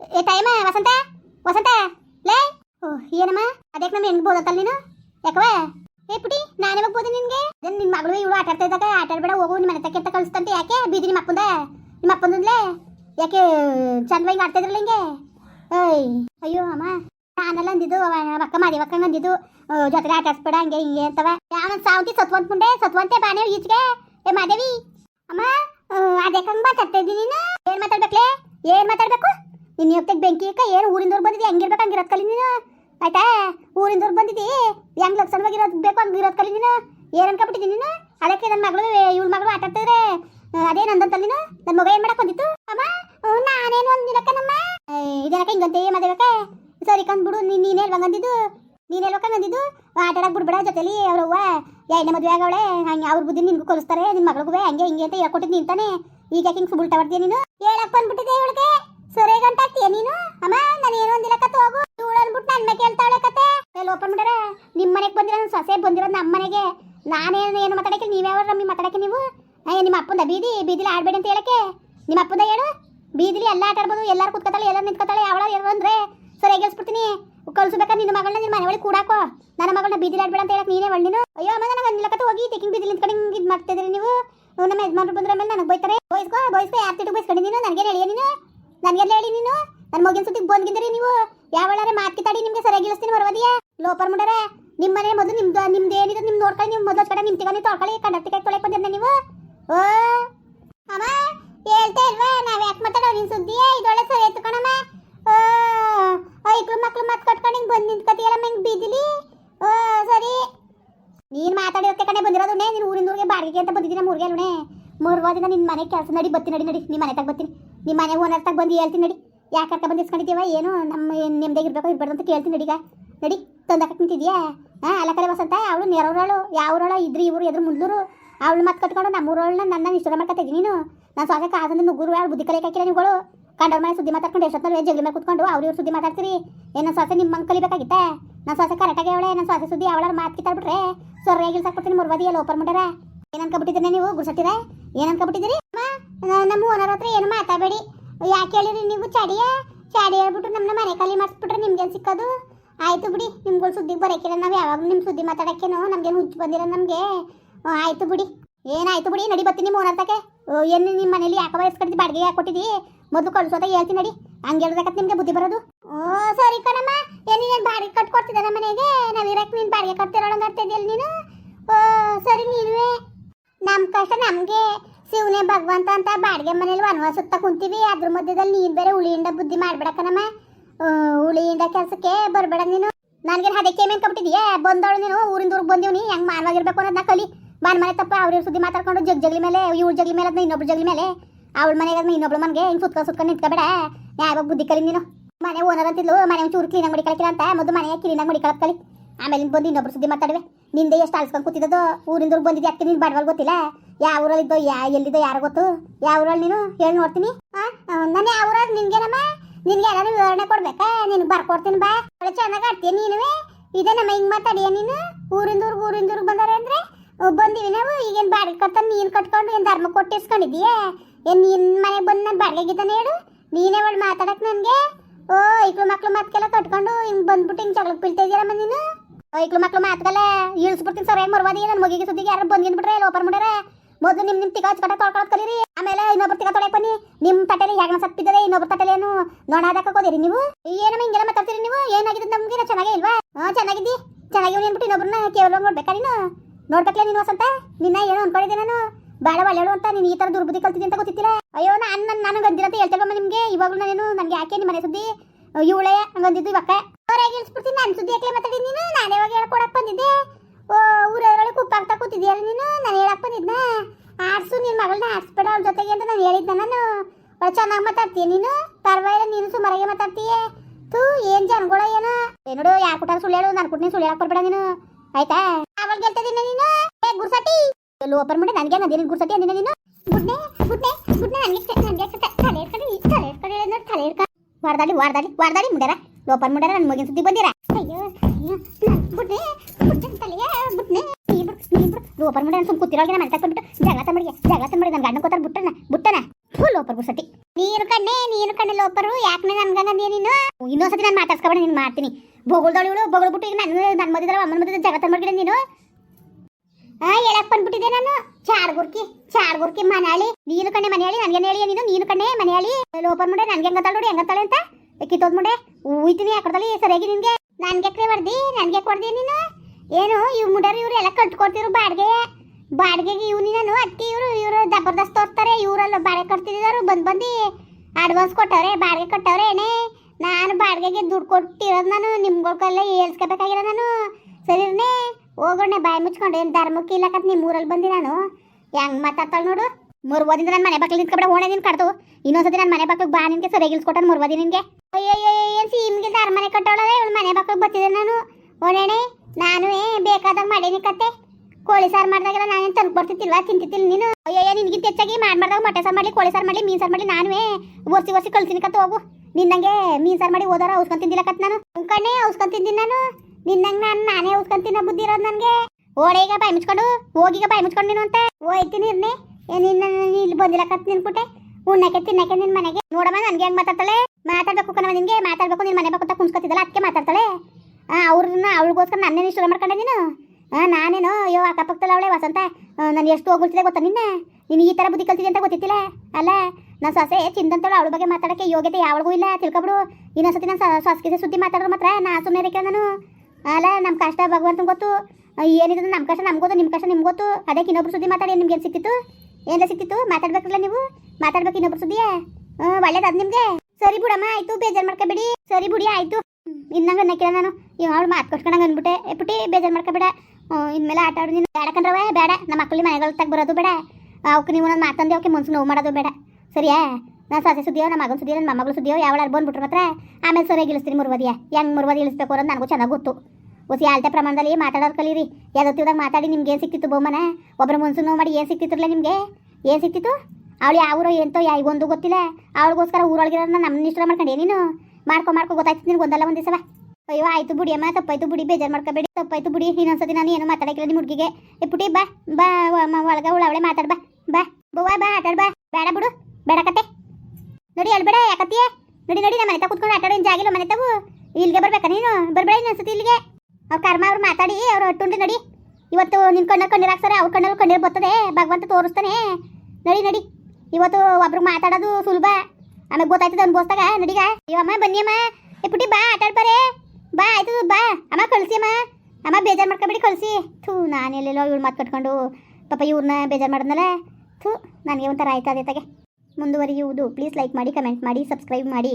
ಏ ಟೈಮ ವಸಂತ ವಸಂತ, ಲೇ. ಓ, ಏನಮ್ಮ? ಅದಕ್ಕೆ ನಮ್ಮ ಹೆಂಗ್ ಬೋದತ್ತಲ್ಲ ನೀನು? ಯಾಕವ ಏ, ಪುಟಿ, ನಾನೇ ಹೋಗ್ಬೋದು ನಿನ್ಗೆ? ಅದನ್ನ ನಿನ್ನ ಮಗಳು ಇವಳು ಆಟ ಆಡ್ತಾ ಇದ್ದಾಗ ಆಟ ಆಡ್ಬೇಡ, ಹೋಗು ನಿಮ್ಮ ಮನೆ ತಕ್ಕೆ ಅಂತ ಕಳಿಸ್ತಂತೆ ಯಾಕೆ? ಬೀದಿ ನಿಮ್ಮ ಅಪ್ಪಂದ? ನಿಮ್ಮ ಅಪ್ಪಂದಲೇ ಯಾಕೆ, ಚಂದವಾಗಿ ಆಡ್ತಾ ಇದ್ರಲ್ಲ ಹಿಂಗೆ? ಏಯ್ ಅಯ್ಯೋ, ಅಮ್ಮ. ನಾನೆಲ್ಲ ಅಂದಿದ್ದು ಅಕ್ಕ ಮಾದಿ ಅಕ್ಕ ಅಂದಿದ್ದು. ಜೊತೆಗೆ ಆಟ ಆಡ್ಸ್ಬೇಡ, ಹಂಗೆ, ಹಿಂಗೆ ಅಂತವ. ಯಾವ ಸಾವಂತಿ ಸತ್ವಂತ ಮುಂಡೆ ಸತ್ವಂತೆ ಬಾನೆ ಈಚೆಗೆ. ಏ, ಮಾದೇವಿ. ಅಮ್ಮ ಅದೇ ಹಂಗ್ ಮಾತಾಡ್ತಾ ಇದ್ದೀನಿ ನೀನು? ಏನ್ ಮಾತಾಡ್ಬೇಕ್ಲೆ? ಏನ್ ಮಾತಾಡ್ಬೇಕು? ನಿನ್ನ ಹೊತ್ತಿಗೆ ಬೆಂಕಿ ಇಕ್ಕ ಏನು ಊರಿಂದವ್ರು ಬಂದಿದ್ದಿ ಹೆಂಗಿರ್ಬೇಕು ಹಂಗಿರೋದ್ ಕಲಿ ನೀನು ಆಯ್ತಾ? ಊರಿಂದವ್ರು ಬಂದಿದ್ದಿ? ಹೆಂಗ್ ಲಕ್ಷಣವಾಗಿರೋದ್ ಬೇಕು ಹಂಗಿರೋದ್ ಕಲಿ ನೀನು ಏನ್ ಅನ್ಕೊಬಿಟ್ಟಿದ್ದೀನಿ ನೀನು? ಅದಕ್ಕೆ ನನ್ನ ಮಗಳು, ಇವಳ ಮಗಳು ಆಟ ಆಡ್ತಿದ್ರೆ ಅದೇ ನಂದಂತಲ್ಲ ನೀನು? ನನ್ನ ಮಗ ಏನ್ ಮಾಡಕ್ ಬಂದಿತ್ತು ಅಮ್ಮ ನಾನೇನು ನಮ್ಮ ಇದೇನಕ್ಕ ಹಿಂಗಂತೆ ಮದುವೆಕ ಸರಿ ಕಂದ್ಬಿಡು ನೀನ್, ನೀನೇ ಅಂದಿದ್ದು. ನೀನೇ ಅಂದಿದ್ದು. ಆಟ ಆಡಕ್ ಬಿಡ್ಬೇಡ ಜೊತೆಲಿ ಅವ್ರವ್ವ ಎರಡನೇ ಮದುವೆ ಆಗವಳೆ. ಹಂಗೆ ಅವ್ರ ಬುದ್ಧಿ ನಿನ್ಗೂ ಕಲಿಸ್ತಾರೆ, ನಿನ್ ಮಗಳಿಗೂ. ಹಂಗೆ, ಹಿಂಗೆ ಅಂತ ಹೇಳ್ಕೊಟ್ಟಿದ್ ನಿಂತಾನೆ ಈಗ ಯಾಕೆ ಹಿಂಗ್ ಸುಬುಲ್ಟ ಬರ್ತೀಯ ನೀನು? ಹೇಳಕ್ ಬಂದ್ಬಿಟ್ಟಿದೆ ಇವಳಿಗೆ? ಸರಿ ಗಂಟಾಗ್ತೀಯ ನೀನು? ಅಮ್ಮ, ನಾನು ಏನೋ ಒಂದಿಲ್ಲ ಕತೆ, ಹೋಗು. ಇವಳು ಅಂದ್ಬಿಟ್ಟು ನನ್ನ ಮೇಲೆ ಕೇಳ್ತಾವಳೆ ಕತೆ. ಎಲ್ಲ ಓಪನ್ ಮಾಡ್ಯಾರ ನಿಮ್ಮ ಮನೆಗೆ ಬಂದಿರೋ ಸೊಸೆ ಬಂದಿರೋದು ನಮ್ಮ ಮನೆಗೆ. ನಾನೇನು ಏನು ಮಾತಾಡಕ್ಕೆ ನೀವ್ಯಾವ ರಮ್ಮಿ ಮಾತಾಡಕ್ಕೆ ನೀವು? ಅಯ್ಯ ನಿಮ್ಮ ಅಪ್ಪಂದ ಬೀದಿ, ಬೀದಿಲಿ ಆಡಬೇಡಿ ಅಂತ ಹೇಳಕ್ಕೆ. ನಿಮ್ಮ ಅಪ್ಪಂದ ಹೇಳು. ಬೀದಿಲಿ ಎಲ್ಲ ಆಟ ಆಡ್ಬೋದು, ಎಲ್ಲಾರು ಕುತ್ಕೊತಾಳೆ, ಎಲ್ಲಾರು ನಿಂತ್ಕೊತಾಳೆ ಯಾವಳ ಏನು ಸರಿ ಸರಿಯಾಗಿ ಹೇಳ್ಸ್ಬಿಡ್ತೀನಿ ಕಳ್ಸ್ಬೇಕಾ, ನಿನ್ನ ಮಗಳನ್ನ ನಿನ್ನ ಮನೆ ಒಳಗೆ ಕೂಡಾಕೋ. ನನ್ನ ಮಗಳನ್ನ ಬೀದಿಲಿ ಆಡ್ಬೇಡ ಅಂತ ಹೇಳಕ್ಕೆ ನೀನೇ ಒಳ್ಳೆ ಅಯ್ಯೋ, ಅಮ್ಮ, ನನಗೆ ನಿಲ್ಲಕತ್ತ ಹೋಗಿ ತೆಕಿಂಗ್ ಬೀದಿಲಿ ನಿಂತ್ಕೊಂಡು ಹಿಂಗೆ ಇದು ಮಾಡ್ತಿದ್ರಿ ನೀವು. ನಮ್ಮ ಯಜಮಾನ್ರು ಬಂದ್ರೆ ಮೇಲೆ ನನಗೆ ಬೈತಾರೆ. ಬಯಸ್ಕೋ ಬಯಸ್ಕೋ ಯಾರು ತಿಟ್ಟು ಬಯಸ್ಕೊಂಡು ನೀನು? ನನಗೆ ಹೇಳಿಯ ನೀನು? ನನಗೆಲ್ಲ ಹೇಳಿ ನೀನು? ನನ್ನ ಮಗಿನ ಸುತ್ತಿಗೆ ಬಂದ್ಗಿದ್ರಿ ನೀವು ಯಾವಳಾರೆ ಮಾತ್ಕಿ ತಡಿ ನಿಮ್ಗೆ ಸರಿಯಾಗಿ ಇಳಿಸ್ತೀನಿ ಬರವದಿಯ ಲೋಪರ್ ಮುಂಡರೆ ನಿಮ್ಮ ಮನೆ ಮೊದಲು ನಿಮ್ದು ನಿಮ್ದು ಏನಿದೆ ನಿಮ್ ನೋಡ್ಕೊಳ್ಳಿ ನಿಮ್ಮ ಮೊದಲು ಕಡೆ ನಿಮ್ ತಿಗನಿ ತೊಳ್ಕೊಳ್ಳಿ ಕಂಡತ್ತಿ ಕೈ ತೊಳಕ್ ಬಂದಿರ ನೀವು? ಓ! ಅಮ್ಮ, ಹೇಳ್ತಾ ಇಲ್ವಾ? ನಾವ್ ಯಾಕೆ ಮಾತಾಡೋ ನಿನ್ ಸುದ್ದಿಯೇ? ಇದೊಳ್ಳೆ ಸರಿ ಎತ್ಕೊಣಮ್ಮ ಓ, ಐಕ್ಳು ಮಕ್ಳು ಮತ್ ಕಟ್ಕೊಂಡು ಹಿಂಗ್ ಬಂದ್ ನಿಂತ್ಕತಿಯಲ್ಲ ಹಿಂಗ್ ಬೀದಿಲಿ? ಓ, ಸರಿ. ನೀನ್ ಮಾತಾಡಿರೋಕೆ ಕಣೆ ಬಂದಿರೋದು ನೀನ್ ಊರಿಂದ ಊರಿಗೆ ಬಾಡಿಗೆ ಅಂತ ಬಂದಿದ್ದೀನಿ ಮೂರ್ಗೆ ಊರಿಗೆ ಅಲ್ವೇ ಮೂರ್ವಾದಿಂದ ನಿನ್ ಮನೆ ಕೆಲಸ ನಡಿ, ಬತ್ತಿ ನಡಿ ನಡಿ ನಿಮ್ಮ ಮನೆ ತಗ ಬರ್ತೀನಿ ನಿಮ್ಮ ಮನೆ ಓನರ್ ತಗ ಬಂದು ಹೇಳ್ತೀನಿ ನಡಿ. ಯಾಕೆ ಕರ್ಕ ಬಂದು ಇಸ್ಕೊಂಡಿದ್ದೀವ ಏನು ನಮ್ಮ ನಿಮ್ದಾಗ ಇರ್ಬೇಕು, ಇರ್ಬಾರ್ದು ಅಂತ ಕೇಳ್ತೀನಿ ನಡಿಗ ನಡಿ ತಂದಕ್ಕೆ ನಿಂತಿದ್ಯಾ? ಹಾಂ, ಅಲ್ಲ ಕಡೆ ವಸಂತ, ಅವಳು ನೆರವರಳು ಯಾವ್ರಳ ಇದ್ರು ಇವರು, ಎದ್ರು ಮುಂದೂರು ಅವಳು ಮತ್ತೆ ಕಟ್ಕೊಂಡು ನಮ್ಮ ಊರೊಳನ ನನ್ನ ಇಷ್ಟ ಮಾಡ್ಕೊತಿದ್ದೀನಿ ನೀನು. ನಾನು ಸ್ವಾಗತ ಕಾಸಂದು ನುಗ್ಗುರು ಬುದ್ಧಿ ಕಲಿಯಕ್ಕೆ ಹಾಕಿಲ್ಲ ನೀವುಗಳು ಕಂಡವ್ರ ಮನೆ ಸುದ್ದಿ ಮಾತಾಡ್ಕೊಂಡು ಎಷ್ಟೊತ್ತಲ್ಲಿ ಜಗಲಿ ಮೇಲೆ ಕುತ್ಕೊಂಡು ಅವ್ರು ಇವ್ರು ಸುದ್ದಿ ಮಾತಾಡ್ತೀರಿ. ಏನೋ ಸ್ವಾಸ ನಿಮ್ಮ ಮಂಗ್ ಕಲಿಬೇಕಾಗಿತ್ತ ನನ್ನ ಸ್ವಾಸ ಕರೆಕ್ಟಾಗಿ ಅವಳೆ ನನ್ನ ಸ್ವಾಸ ಸುದ್ದಿ ಅವಳ ಮಾತು ಕಿತ್ತಾಡ್ಬಿಟ್ರೆ ಸೊರ್ಯಾಗಿ ಇಳ್ಸಾಕ್ಬಿಡ್ತೀನಿ ಮುರ್ವಾದಿಯಲ್ಲಿ ಓಪನ್ ಮಾಡ್ಯಾರ ಏನು ಅನ್ಕೊಬಿಟ್ಟಿದ್ದೀರಿ ನೀವು, ಗುರ್ಸಟ್ಟಿರ? ಏನು ಅನ್ಕೊಬಿಟ್ಟಿದ್ದೀರಿ? ನಮ್ಮ ಓನರ್ ಹತ್ರ ಏನು ಮಾತಾಡಬೇಡಿ. ಯಾಕೆ ಹೇಳಿರಿ ನೀವು ಚಡಿಯ ಚಾಡಿ ಹೇಳ್ಬಿಟ್ಟು ನಮ್ಮನ್ನ ಮನೆ ಖಾಲಿ ಮಾಡಿಸ್ಬಿಟ್ರೆ ನಿಮ್ಗೇನು ಸಿಕ್ಕೋದು? ಆಯಿತು ಬಿಡಿ, ನಿಮ್ಗಳು ಸುದ್ದಿಗೆ ಬರೋಕಿಲ್ಲ. ನಾವು ಯಾವಾಗ ನಿಮ್ಮ ಸುದ್ದಿ ಮಾತಾಡೋಕ್ಕೇನು, ನಮ್ಗೇನು ಹುಚ್ಚು ಬಂದಿರ ನಮಗೆ? ಆಯಿತು ಬಿಡಿ. ಏನಾಯ್ತು ಬಿಡಿ, ನಡಿ ಬರ್ತೀನಿ ನಿಮ್ಮ ಓನರ್ ತಕ್ಕೆ ಏನು ನಿಮ್ಮ ಮನೇಲಿ ಯಾಕೆ ವಯಸ್ಕಡ್ದು ಬಾಡಿಗೆ ಯಾಕೆ ಕೊಟ್ಟಿದ್ದಿ ಮೊದಲು ಕಳ್ಸೋದ ಹೇಳ್ತೀನಿ, ನಡಿ. ಹಂಗೆ ಹೇಳ್ದಕ್ಕೆ ನಿಮಗೆ ಬುದ್ಧಿ ಬರೋದು. ಓ, ಸರಿ ಕಣಮ್ಮ. ಏನು ನೀನು ಬಾಡಿಗೆ ಕಟ್ಕೊಡ್ತಿದ್ದೆ ನಮ್ಮ ಮನೆಗೆ? ನಾವು ಇರಕ್ಕೆ ನೀನು ಬಾಡಿಗೆ ಕಟ್ತಿರೋಳಂಗೆ ಆಗ್ತಿದ್ಯಲ್ಲ ನೀನು? ಓ, ಸರಿ ನೀನುವೇ. ನಮ್ಮ ಕಷ್ಟ ನಮಗೆ. ಶಿವನೇ ಭಗವಂತ ಅಂತ ಬಾಡಿಗೆ ಮನೇಲಿ ವನವಾಸುತ್ತಾ ಕುಂತೀವಿ. ಅದ್ರ ಮಧ್ಯದಲ್ಲಿ ನೀನು ಬೇರೆ ಉಳಿಯಿಂದ ಬುದ್ಧಿ ಮಾಡ್ಬೇಡಕ್ಕನಮ್ಮ. ಉಳಿಯಿಂದ ಕೆಲಸಕ್ಕೆ ಬರಬೇಡ ನೀನು. ನನಗೆ ಅದಕ್ಕೆ ಏನೇನು ಕಬಿಟ್ಟಿದ್ಯಾ? ಬಂದವಳು ನೀನು, ಊರಿಂದ ಊರಿಗೆ ಬಂದೀವಿ ಹೆಂಗೆ ಮಾನವಾಗಿರ್ಬೇಕು ಅನ್ನೋದನ್ನ ಕಲಿ. ಬಾನ್ ಮನೆ ತಪ್ಪ, ಅವ್ರ ಸುದ್ದಿ ಮಾತಾಡ್ಕೊಂಡು ಜಗ್ ಜಗ್ಲಿ ಮೇಲೆ ಇವ್ರ ಜಗ್ಲಿ ಮೇಲೆ ಅದನ್ನ ಇನ್ನೊಬ್ರು ಜಗ್ಲಿ ಮೇಲೆ. ಅವಳ ಮನೆಗೆ ಅದನ್ನ ಇನ್ನೊಬ್ಳು ಮನೆಗೆ ಹಿಂಗೆ ಸುತ್ಕೊಂಡು ಸುತ್ಕೊಂಡು ನಿಂತ್ಕೋಬೇಡ. ಯಾವಾಗ ಬುದ್ಧಿ ಕಲಿ ನೀನು. ಮನೆ ಓನರ್ ಅಂತಿದ್ಲು, ಮನೆ ಒಂಚೂರು ಕ್ಲೀನಾಗಿ ಮಡಿಕಳಿಕಿಲ್ಲ ಅಂತ. ಮೊದಲು ಮನೆ ಕ್ಲೀನಾಗಿ ಮಡಿಕಳಕ್ ಕಲಿ. ಆಮೇಲೆ ನೀನು ಬಂದು ಇನ್ನೊಬ್ರು ಸುದ್ದಿ ಮಾತಾಡುವೆ ನಿಂದೆ ಎಷ್ಟು ಅಲ್ಸ್ಕೊಂಡು ಕೂತಿದ್ದು ಊರಿಂದ ಬಂದಿದ್ದೆ ಅಕ್ಕಿ ನೀನು ಬಡವಲ್ ಗೊತ್ತಿಲ್ಲ? ಯಾವ ಊರಲ್ಲಿದ್ದೋ, ಯಾ, ಎಲ್ಲಿದ್ದೋ, ಯಾರು ಗೊತ್ತು? ಯಾವ ಊರಲ್ಲಿ ನೀನು? ಹೇಳಿ ನೋಡ್ತೀನಿ. ನಾನು ಯಾವ ಊರಲ್ಲಿ ನಿನ್ಗೇನಮ್ಮ? ನಿನ್ಗೆ ಎಲ್ಲಾರು ವಿವರಣೆ ಕೊಡ್ಬೇಕಾ? ನಿನ್ಗೆ ಬರ್ಕೊಡ್ತೀನಿ ಬಾ. ಒಳ್ಳೆ ಚೆನ್ನಾಗಿ ಆಡ್ತೀಯ ನೀನುವೆ ಇದೇ ನಮ್ಮ ಹಿಂಗ್ ಮಾತಾಡಿಯ ನೀನು? ಊರಿಂದ ಊರಿಗೆ ಊರಿಂದ ಊರಿಗೆ ಬಂದಾರೆ ಅಂದ್ರೆ ಬಂದಿವಿ ನಾವು. ಈಗೇನ್ ಬಾಡಿಗೆ ಕಟ್ತಾನೆ ನೀನು ಕಟ್ಕೊಂಡು ಏನ್ ಧರ್ಮ ಕೊಟ್ಟು ಏನ್ ನಿನ್ ನಿನ್ನ ಬಂದ್ ಬಂದು ನಾನು ಬಾಡಿಗೆ ಗೀತಾನೆ ಹೇಳು. ನೀನೇ ಒಳ್ಳೆ ಮಾತಾಡಕ್ ನನಗೆ? ಓ, ಇಕ್ಳು ಮಕ್ಳು ಮತ್ಕೆಲ್ಲ ಕಟ್ಕೊಂಡು ಹಿಂಗ್ ಬಂದ್ಬಿಟ್ಟು ಹಿಂಗ್ ಜಗಳಕ್ಕೆ ಬೀಳ್ತಾ ಇದೀರಮ್ಮ ನೀನು? ಐಕ್ಳು ಮಕ್ಳು ಮಾತ್ಕಲ್ಲ ಇಳಿಸ್ಬಿಡ್ತೀನಿ ಸರಿಯಾಗಿ ಮರ್ವಾದಿ? ನನ್ನ ಮಗಿಗೆ ಸುದ್ದಿಗೆ ಯಾರು ಬಂದಿನ್ಬಿಟ್ರೆ ಓಪನ್ ಮಾಡ್ಯಾರ? ಮೊದಲು ನಿಮ್ ನಿಮ್ ತಿಗ ಹಚ್ಕಟ ತೊಳ್ಕೊಳತ್ ಕಲೀರಿ. ಆಮೇಲೆ ಇನ್ನೊಬ್ರು ತಿಗ ತೊಳೆಯಕ್ ಪನಿ ನಿಮ್ ತಟ್ಟೆಲಿ ಯಾಗನ ಸಪ್ಪಿದ್ದದೆ ಇನ್ನೊಬ್ರು ತಟ್ಟೆಲಿ ಏನು ನೋಣ ಹಾಕೋದಿರಿ ನೀವು? ಏನೋ ಹಿಂಗೆಲ್ಲ ಮಾತಾಡ್ತೀರಿ ನೀವು? ಏನಾಗಿದೆ ನಮ್ಗೆ? ಚೆನ್ನಾಗೇ ಇಲ್ವಾ? ಹಾ, ಚೆನ್ನಾಗಿದ್ದಿ. ಚೆನ್ನಾಗಿ ಏನ್ಬಿಟ್ಟು ಇನ್ನೊಬ್ರನ್ನ ಕೇವಲ ನೋಡ್ಬೇಕಾ ನೀನು? ನೋಡ್ಬೇಕಲ್ಲ ನೀನು ವಸಂತ. ನಿನ್ನ ಏನೋ ಅನ್ಕೊಂಡಿದ್ದೆ ನಾನು. ಬಾಳ ಒಳ್ಳೆಯಳು ಅಂತ ನೀನು ಈ ತರ ದುರ್ಬುದ್ಧಿ ಕಲ್ತಿದ್ದೆ ಅಂತ ಗೊತ್ತಿತ್ತಿಲ್ಲ. ಅಯ್ಯೋ, ನಾನು ನನ್ನ ನನಗೆ ಅಂದಿರತ್ತೆ ಹೇಳ್ತೇವಮ್ಮ ನಿಮ್ಗೆ? ಇವಾಗಲೂ ನಾನೇನು ನನಗೆ ಯಾಕೆ ನಿಮ್ಮ ಮನೆ ಸುದ್ದಿ? ಇವಳೆ, ಹಂಗಂದಿದ್ದು ಇವಕ್ಕ. ಅವ್ರಾಗಿ ಇಳಿಸ್ಬಿಡ್ತೀನಿ ನನ್ನ ಸುದ್ದಿ ಯಾಕೆ ಮಾತಾಡಿ ನೀನು? ನಾನು ಯಾವಾಗ ಹೇಳ್ಕೊಡಕ್ ಬಂದಿದ್ದೆ? ಓ ಊರೊಳಗೆ ಕುಪ್ಪಾಗ್ತಾ ಕೂತಿದ್ಯಲ್ಲ ನೀನು? ನಾನು ಹೇಳಕ್ ಬಂದಿದ್ನ? ಆಡ್ಸು ನಿನ್ನ ಮಗಳನ್ನ ಆಡ್ಸ್ಬೇಡ ಅವ್ರ ಜೊತೆಗೆ ಅಂತ ನಾನು ಹೇಳಿದ್ನ ನಾನು. ಒಳ್ಳೆ ಚೆನ್ನಾಗಿ ಮಾತಾಡ್ತೀಯ ನೀನು? ಪರವಾಗಿಲ್ಲ, ನೀನು ಸುಮಾರಾಗೆ ಮಾತಾಡ್ತೀಯ. ತೂ ಏನು ಜನಗಳ ಏನೋ. ಏ, ನೋಡು, ಯಾರು ಕೊಟ್ಟಾರ ಸುಳ್ಳು ಹೇಳು ನಾನು ಕೊಟ್ಟು ಸುಳ್ಳು ಹೇಳಕ್ ಬರ್ಬೇಡ ನೀನು. ಆಯ್ತಾ? ಅವಳು ಗೆಲ್ತದಿನ ನೀನು? ಏ ಗುರ್ಸಟಿ ಎಲ್ಲೋ ಓಪನ್ ಮಾಡಿ, ನನಗೆ ನದಿನ ಗುರ್ಸಟಿ ಅಂದಿನ ನೀನು? ಗುಡ್ನೆ ಗುಡ್ನೆ ಗುಡ್ನೆ, ನನಗೆ ನನಗೆ ತಲೆ ಇಟ್ಕೊಂಡು ತಲೆ ಇಟ್ಕೊಂಡು ನೋಡಿ, ತಲೆ ಇಟ್ಕೊಂಡು ವಾರದಾಡಿ ವಾರದಾಡಿ ವಾರದಾಡಿ ಮುಂಡ್ಯಾರ ಓಪನ್ ಮಾಡ್ಯಾರ ನನ್ನ ಮಗಿನ ಸುದ್ದಿ ಬಂದಿರ? ಅಯ್ಯೋ ಬುಡ್ನೆ ಬುಡ್ನೆ ತಲೆಯ ಬುಡ್ನೆ ನೀ ಬಿಡು ನೀ ಬಿಡು. ಓಪನ್ ಮಾಡ್ಯಾರ ಸುಮ್ ಕೂತಿರೋಗೆ ನಾನು ತಕೊಂಡ್ಬಿಟ್ಟು ಜಗಳ ತಂಬಡಿಗೆ ಜಗಳ ತಂಬಡಿ ನನ್ನ ಗಂಡ ಕೋತಾರ ಬುಟ್ಟನ ಬುಟ್ಟನ. ಫುಲ್ ಲೋಪರ್ ಗುಸತಿ ನೀನು ಕಣ್ಣೆ ನೀನು ಕಣ್ಣೆ ಲೋಪರು ಯಾಕೆ ನನ್ಗಂದೇ ನೀನು? ಇನ್ನೊಂದ್ಸತಿ ನಾನು ಮಾತಾಡ್ಸ್ಕೊಬೇಡ, ನೀನು ಮಾಡ್ತೀನಿ. ಬೊಗಳ್ದವಳು ಇವಳು, ಬೊಗಳು ಬಿಟ್ಟು. ಈಗ ನನ್ನ ನನ್ನ ಮದಿದ್ರ ಅಮ್ಮನ ಮದಿದ್ರ ಜಗತ್ತ ಮಾಡ್ಬಿಡ ನೀನು? ಆ, ಹೇಳಕ್ ಬಂದ್ಬಿಟ್ಟಿದೆ ನಾನು. ಚಾರ್ ಗುರ್ಕಿ ಚಾರ್ ಗುರ್ಕಿ ಮನೆಯಾಳಿ. ನೀನು ಕಣ್ಣೆ ಮನೆಯಾಳಿ, ನನ್ಗೇನು ಹೇಳಿ ನೀನು? ನೀನು ಕಣ್ಣೆ ಮನೆಯಾಳಿ. ಲೋಪರ್ ಮುಂಡೆ ನನ್ಗೆ ಹೆಂಗತ್ತಾಳ ನೋಡಿ ಹೆಂಗತ್ತಾಳೆ ಅಂತ? ಕಿತ್ತೋದ್ ಮುಂಡೆ ಉಯ್ತೀನಿ ಯಾಕೊಡ್ತಾಳೆ ಸರಿಯಾಗಿ ನಿನ್ಗೆ? ನನ್ಗೆ ಬರ್ದಿ ನನ್ಗೆ ಕೊಡ್ದಿ ನೀನು? ಏನು ಇವ್ ಮುಡರು ಇವ್ರು ಎಲ್ಲ ಕಟ್ಕೊಡ್ತಿರು ಬಾಡಿಗೆ ಬಾಡಿಗೆಗೆ ಇವ್ ನೀನು ಅತ್ತಿ ಇವರು ಇವರು ಜಬರ್ದಸ್ತ್ ತೋರ್ತಾರೆ ಇವರೆಲ್ಲ ಬಾಡಿಗೆ ಕಟ್ತಿದ್ರು ಬಂದ್ ಬಂದು. ಅಡ್ವಾನ್ಸ್ ಕೊಟ್ಟವ್ರೆ, ಬಾಡಿಗೆ ಕಟ್ಟವ್ರೆ ಏನೇ? ನಾನು ಬಾಡಿಗೆಗೆ ದುಡ್ಡು ಕೊಟ್ಟಿರೋದು ನಾನು ನಿಮ್ಗೋಕೆಲ್ಲ ಏಳ್ಸ್ಕೋಬೇಕಾಗಿರೋ ನಾನು. ಸರಿನೇ ಹೋಗೋಣ, ಬಾಯಿ ಮುಚ್ಕೊಂಡು, ಏನು ಧರ್ಮಕ್ಕೆ ಇಲ್ಲಕತ್ ನಿಮ್ಮ ಊರಲ್ಲಿ ಬಂದಿ ನಾನು. ಹೆಂಗೆ ಮಾತಾಡ್ತಾಳೆ ನೋಡು. ಮುರ್ಬೋದಿಂದ ನನ್ನ ಮನೆ ಬಾಕ್ಲು ನಿಂತ್ಕೊಂಡ ಓಣೆ ನಿನ್ ಕಡ್ದು. ಇನ್ನೊಂದ್ಸತಿ ನನ್ನ ಮನೆ ಬಾಕ್ಲಿಗೆ ಬಾ ನಿನ್ಗೆ ಸರಿಯಾಗಿ ಇಲ್ಸ್ಕೊಟ್ಟಾನ ಮುರ್ಬೋದಿ ನಿನ್ಗೆ ಅಯ್ಯೋ ಏನು ಮನೆ ಕಟ್ಟೋಳಲ್ಲ ಇವಳು ಮನೆ ಬಾಕ್ಲಿಗೆ ಬರ್ತಿದ್ದೆ ನಾನು ಓಣೆಣೆ ನಾನು ಏ ಬೇಕಾದಾಗ ಮಾಡೇನಿ ಕತ್ತೆ ಕೋಳಿ ಸಾರು ಮಾಡಿದಾಗೆಲ್ಲ ನಾನೇನು ತಂದು ಬರ್ತಿತ್ತಿಲ್ಲ ತಿಂತಿತ್ತಿಲ್ಲ ನೀನು ಅಯ್ಯಯ್ಯ ನಿನ್ಗಿಂತ ಹೆಚ್ಚಾಗಿ ಮಾಡಿದಾಗ ಮೊಟ್ಟೆ ಸಾರು ಮಾಡಿ ಕೋಳಿ ಸಾರು ಮಾಡಿ ಮೀನು ಸಾರು ಮಾಡಿ ನಾನು ಒರ್ಸಿ ಒರ್ಸಿ ಕಳ್ಸಿನಿ ಕತ್ತು ಹೋಗು ನಿನ್ನಂಗೆ ಮೀನು ಸಾರು ಮಾಡಿ ಓದಾರ ಔಸ್ಕೊಂಡ್ ತಿಂದಿಲ್ಲ ಕತ್ ನಾನು ಉಂಕಣ್ಣೆ ಔಸ್ಕೊಂಡ್ ತಿಂದಿನಿ ನಾನು ನಿನ್ನಂಗೆ ನಾನು ನಾನೇ ಔಸ್ಕೊಂಡ್ ತಿನ್ನೋ ಬುದ್ಧಿ ಇರೋದು ನನಗೆ. ಓಡೀಗ ಬಾಯಿ ಮುಚ್ಕೊಂಡು ಹೋಗಿಗ ಬಾಯಿ ಮುಚ್ಕೊಂಡು ನೀನು ಅಂತ ಹೋಯ್ತೀನಿ ಇರ್ನಿ ನಿನ್ನ ಇಲ್ಲಿ ಬಂದಿಲ್ಲ ಕತ್ ನಿನ್ಬಿಟ್ಟೆ ಉಣ್ಣಕ್ಕೆ, ತಿನ್ನಕ್ಕೆ ನಿನ್ ಮನೆಗೆ? ನೋಡಮ್ಮ, ನನ್ಗೆ ಹೆಂಗ್ ಮಾತಾಡ್ತಾಳೆ? ಮಾತಾಡ್ಬೇಕು ಕಣವ ನಿನ್ಗೆ ಮಾತಾಡ್ಬೇಕು ನಿನ್ ಮನೆ ಬಕ್ಕ ಕುಣ್ಸ್ಕೊತಿದ್ದಲ್ಲ ಅದಕ್ಕೆ ಮಾತಾಡ್ತಾಳೆ. ಆ, ಅವ್ರನ್ನ, ಅವಳಿಗೋಸ್ಕರ ನನ್ನೇನು ಇಷ್ಟ ಮಾಡ್ಕೊಂಡೆ ನೀನು? ನಾನೇನೋ, ಅಯ್ಯೋ, ಅಕ್ಕಪಕ್ಕದಲ್ಲ ಅವಳೆ ವಸಂತ. ನಾನು ಎಷ್ಟು ಹೋಗ್ಬಿಡ್ತಿದೆ ಗೊತ್ತಾ ನಿನ್ನ? ನೀನು ಈ ಥರ ಬುದ್ಧಿ ಕಲ್ತಿದೆ ಅಂತ ಗೊತ್ತಿತ್ತಿಲ್ಲ? ಅಲ್ಲ ನನ್ನ ಸೊಸೆ ಚಿಂತಂತೇಳು ಅವಳ ಬಗ್ಗೆ ಮಾತಾಡೋಕ್ಕೆ ಯೋಗ್ಯತೆ ಯಾವಳಿಗೂ ಇಲ್ಲ, ತಿಳ್ಕೊಬಿಡು. ಇನ್ನೊಂದ್ಸತಿ ನಾನು ಸೊಸೆಗೆ ಸುದ್ದಿ ಮಾತಾಡೋರು ಮಾತ್ರ ನಾ ಸುಮ್ಮನೆ ಇರಕ್ಕೆ ನಾನು. ಅಲ್ಲ ನಮ್ಮ ಕಷ್ಟ ಭಗವಂತನ ಗೊತ್ತು. ಏನಿದೆ ನಮ್ಮ ಕಷ್ಟ ನಮ್ಗೆ ಗೊತ್ತು ನಿಮ್ಮ ಕಷ್ಟ ನಿಮ್ಗೆ ಗೊತ್ತು. ಅದಕ್ಕೆ ಇನ್ನೊಬ್ರು ಸುದ್ದಿ ಮಾತಾಡಿ ನಿಮ್ಗೆ ಏನು ಸಿಕ್ತಿತ್ತು? ಏನೆಲ್ಲ ಸಿಕ್ತಿತ್ತು? ಮಾತಾಡ್ಬೇಕಲ್ಲ ನೀವು? ಮಾತಾಡ್ಬೇಕು ಇನ್ನೊಬ್ರು ಸುದ್ದಿಯ? ಹ್ಞೂ ಒಳ್ಳೇದು ನಿಮ್ಗೆ. ಸರಿ ಬುಡಮ್ಮ, ಆಯ್ತು, ಬೇಜಾರ್ ಮಾಡ್ಕೊಬೇಡಿ. ಸರಿ ಬುಡಿ, ಆಯ್ತು. ಇನ್ನಂಗ ನಕ್ಕಿಲ್ಲ ನಾನು. ಇವ್ ಅವ್ಳು ಮಾತು ಕೊಟ್ಕೊಂಡಂಗೆ ಅಂದ್ಬಿಟ್ಟೆ ಎಪ್ಪುಟಿ ಬೇಜಾರ್ ಮಾಡ್ಕೊಬೇಡ. ಇನ್ಮೇಲೆ ಆಟ ಆಡು ನೀನು. ಬೇಡ ಕಣ್ರವ ಬೇಡ ನಮ್ಮ ಮಕ್ಕಳಿಗೆ ಮನೆಗಳ ತಗ ಬರೋದು ಬೇಡ. ಅವಕ್ಕೆ ನೀವು ನನ್ನ ಮಾತಂದೆ ಅವಕ್ಕೆ ಮನ್ಸು ನೋವು ಮಾಡೋದು ಬೇಡ. ಸರಿಯಾ? ನಾನು ಸಾಸೆ ಸುದ್ದಿಯೋ ನಮ್ಮ ಮಗನ ಸುದ್ದಿಯೋ ನನ್ನ ಮಗಳು ಸುದ್ದಿಯೋ ಯಾವಳ ಬಂದ್ಬಿಟ್ರು ಮಾತ್ರ. ಆಮೇಲೆ ಸರಿಯಾಗಿ ಇಳಿಸ್ತೀನಿ ಮುರ್ವದಿಯ. ಹೆಂಗೆ ಮುರ್ವದಿ ಇಳಿಸ್ಬೇಕು ಅನ್ನೋದು ನನಗೂ ಚೆನ್ನಾಗಿ ಗೊತ್ತು. ಒಸಿ ಆಳ್ತೆ ಪ್ರಮಾಣದಲ್ಲಿ ಮಾತಾಡೋದು ಕಲೀರಿ. ಯಾವತ್ತಿದಾಗ ಮಾತಾಡಿ ನಿಮ್ಗೆ ಏನು ಸಿಕ್ತಿತ್ತು ಬೊಮ್ಮನ ಒಬ್ಬರ ಮನ್ಸು ನೋವು ಮಾಡಿ ಏನು ಸಿಕ್ತಿತ್ರಲ್ಲ ನಿಮಗೆ? ಏನು ಸಿಕ್ತಿತ್ತು? ಅವಳು ಯಾವ ಊರೋ ಎಂತೋ ಯಾ ಒಂದು ಗೊತ್ತಿಲ್ಲ. ಅವಳಿಗೋಸ್ಕರ ಊರೊಳಗಿರೋದನ್ನ ನಮ್ಮ ನಿಷ್ಠರ ಮಾಡ್ಕೊಂಡೆ ನೀನು? ಮಾಡ್ಕೊ ಮಾಡ್ಕೊ ಗೊತ್ತಾಯ್ತು ನಿನ್ಗೆ ಒಂದಲ್ಲ ಒಂದು ದಿವಸ ಅಯ್ಯೋ, ಆಯ್ತು ಬಿಡಿ ಅಮ್ಮ, ತಪ್ಪಾಯ್ತು ಬಿಡಿ, ಬೇಜಾರು ಮಾಡ್ಕೋಬೇಡಿ, ತಪ್ಪಾಯ್ತು ಬಿಡಿ. ಇನ್ನೊಂದ್ಸತಿ ನಾನು ಏನು ಮಾತಾಡಕ್ಕಿಲ್ಲ ನಿಮ್ಮ ಹುಡುಗಿಗೆ. ಏ ಪುಟಿ ಬಾ ಬಾ ಒಳಗ ಅವಳೆ ಮಾತಾಡ್ ಬಾ ಬಾ. ಬಾ, ಆಟಾಡ್ ಬಾ. ಬೇಡ ಬಿಡು, ಬೇಡ ಕತೆ. ನೋಡಿ ಹೇಳ್ಬೇಡ ಯಾಕತ್ತೀಯ? ನೋಡಿ ನೋಡಿ ನಮ್ಮ ಮನೆ ಕುತ್ಕೊಂಡು ಆಟಾಡೋ ಜಾಗಿಲ್ಲ ಮನೆ ತಾವು ಇಲ್ಲಿಗೆ ಬರ್ಬೇಕಾ ನೀನು? ಬರ್ಬೇಡ ಇನ್ನೊಂದ್ಸತಿ ಇಲ್ಲಿಗೆ. ಅವ್ರ ಕರ್ಮ ಅವ್ರು ಮಾತಾಡಿ, ಅವ್ರು ಒಟ್ಟುಂಡು ನಡಿ. ಇವತ್ತು ನಿನ್ ಕಣ್ಣ ಕಣ್ಣೀರು ಹಾಕ್ತಾರೆ ಅವ್ರ ಕಣ್ಣಲ್ಲಿ ಕಣ್ಣೀರು ಬರ್ತದೆ, ಭಗವಂತ ತೋರಿಸ್ತಾನೆ. ನಡಿ ನಡಿ. ಇವತ್ತು ಒಬ್ರು ಮಾತಾಡೋದು ಸುಲಭ. ಆಮೇಲೆ ಗೊತ್ತಾಯ್ತದ ಅನ್ಬೋಸ್ದಾಗ ನಡಿಗ. ಇವಮ್ಮ ಬನ್ನಿ ಅಮ್ಮ. ಏ ಪುಟ್ಟಿ, ಬಾ ಆಟಾಡ್ಬಾರೆ ಬಾ ಆಯ್ತದ ಬಾ. ಅಮ್ಮ, ಕಳಿಸಿ ಅಮ್ಮ. ಅಮ್ಮ, ಬೇಜಾರು ಮಾಡ್ಕೊಬೇಡಿ, ಕಳಿಸಿ. ಥೂ, ನಾನು ಎಲ್ಲೆಲ್ಲೋ ಇವಳು ಮಾತು ಕಟ್ಕೊಂಡು, ಪಾಪ ಇವ್ರನ್ನ ಬೇಜಾರು ಮಾಡಿದ್ನಲ್ಲ. ಥೂ, ನನಗೆ ಒಂಥರ ಆಯ್ತು ಅದೇ ತಗೆ. ಮುಂದುವರಿಯುವುದು. ಪ್ಲೀಸ್ ಲೈಕ್ ಮಾಡಿ, ಕಮೆಂಟ್ ಮಾಡಿ, ಸಬ್ಸ್ಕ್ರೈಬ್ ಮಾಡಿ.